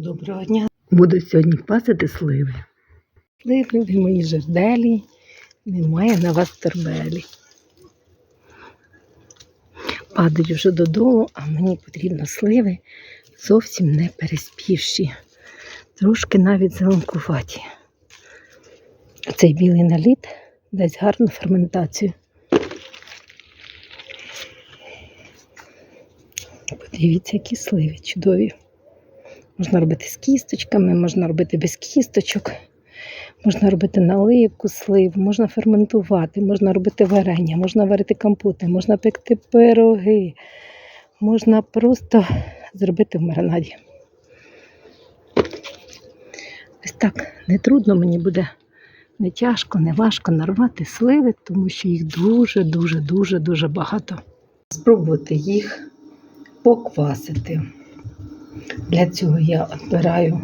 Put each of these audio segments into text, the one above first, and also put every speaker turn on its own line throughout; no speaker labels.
Доброго дня. Буду сьогодні пасити сливи. Сливи, ви мої жерделі, немає на вас торбелі. Падаю вже додому, а мені потрібно сливи зовсім не переспівші. Трошки навіть зеленкуваті. Цей білий наліт дасть гарну ферментацію. Подивіться, які сливи чудові. Можна робити з кісточками, можна робити без кісточок, можна робити наливку слив, можна ферментувати, можна робити варення, можна варити компоти, можна пекти пироги, можна просто зробити в маринаді. Ось так не трудно мені буде, не тяжко, не важко нарвати сливи, тому що їх дуже, дуже, дуже, дуже багато. Спробувати їх поквасити. Для цього я відбираю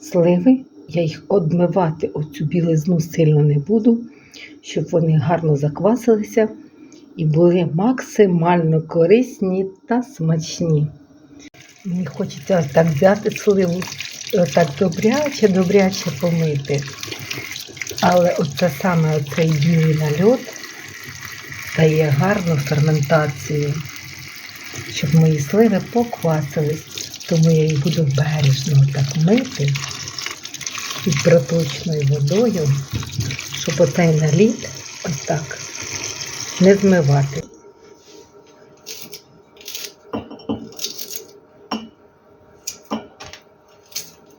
сливи, я їх одмивати оцю білизну сильно не буду, щоб вони гарно заквасилися і були максимально корисні та смачні. Мені хочеться так взяти сливу, отак добряче, добряче помити. Але оце саме оцей білий нальот дає гарну ферментацію, щоб мої сливи поквасились. Тому я їх буду бережно так мити під проточною водою, щоб оцей наліт ось так не змивати.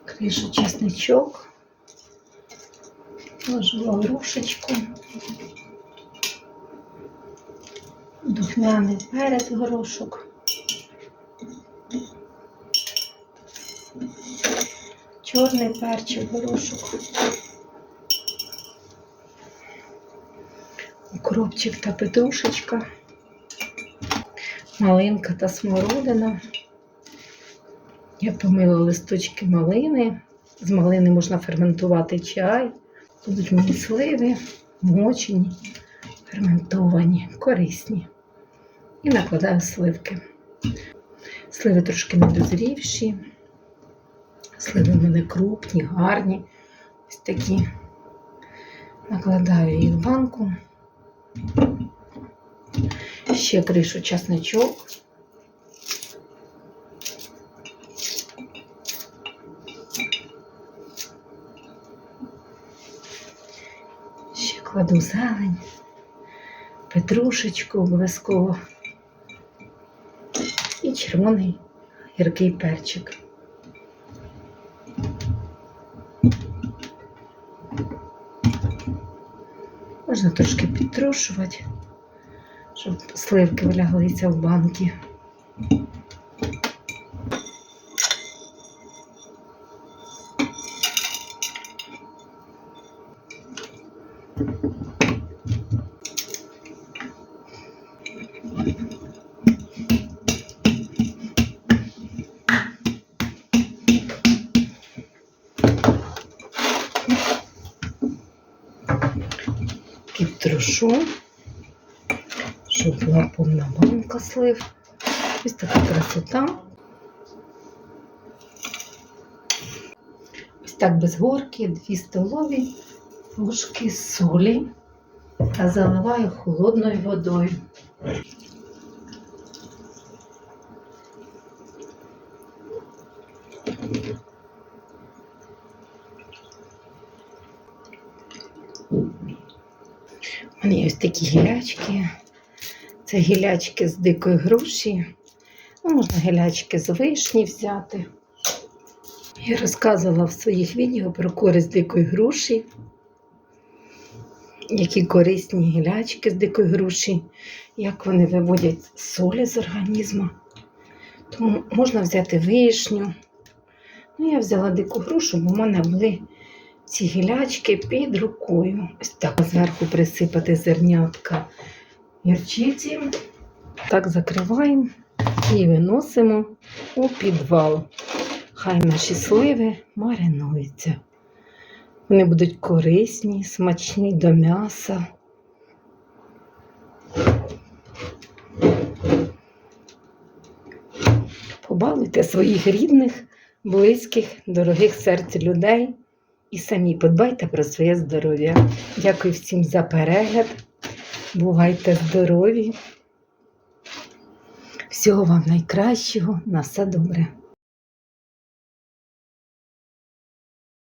Кришу чесничок, положила грушечку, духмяний перець горошок. Чорний перчик, горошок, укропчик та петрушечка, малинка та смородина. Я помила листочки малини. З малини можна ферментувати чай. Будуть мені сливи, мочені, ферментовані, корисні. І накладаю сливки. Сливи трошки недозрівші. Сливи в мене крупні, гарні. Ось такі. Накладаю їх в банку. Ще кришу часничок. Ще кладу зелень, петрушечку обов'язково і червоний гіркий перчик. Можна трошки підтрушувати, щоб сливки вляглися в банки. Підтрушу, щоб була повна банка слив. Ось така красота. Ось так без горки, 2 столові ложки солі та заливаю холодною водою. Мене є ось такі гілячки. Це гілячки з дикої груші. Ну, можна гілячки з вишні взяти. Я розказувала в своїх відео про користь дикої груші, які корисні гілячки з дикої груші, як вони виводять солі з організму. Тому можна взяти вишню. Ну, я взяла дику грушу, бо в мене були ці гілячки під рукою. Ось так зверху присипати зернятка гірчиці. Так закриваємо і виносимо у підвал. Хай наші сливи маринуються. Вони будуть корисні, смачні до м'яса. Побалуйте своїх рідних близьких, дорогих серцю людей і самі подбайте про своє здоров'я. Дякую всім за перегляд. Бувайте здорові. Всього вам найкращого. На все добре.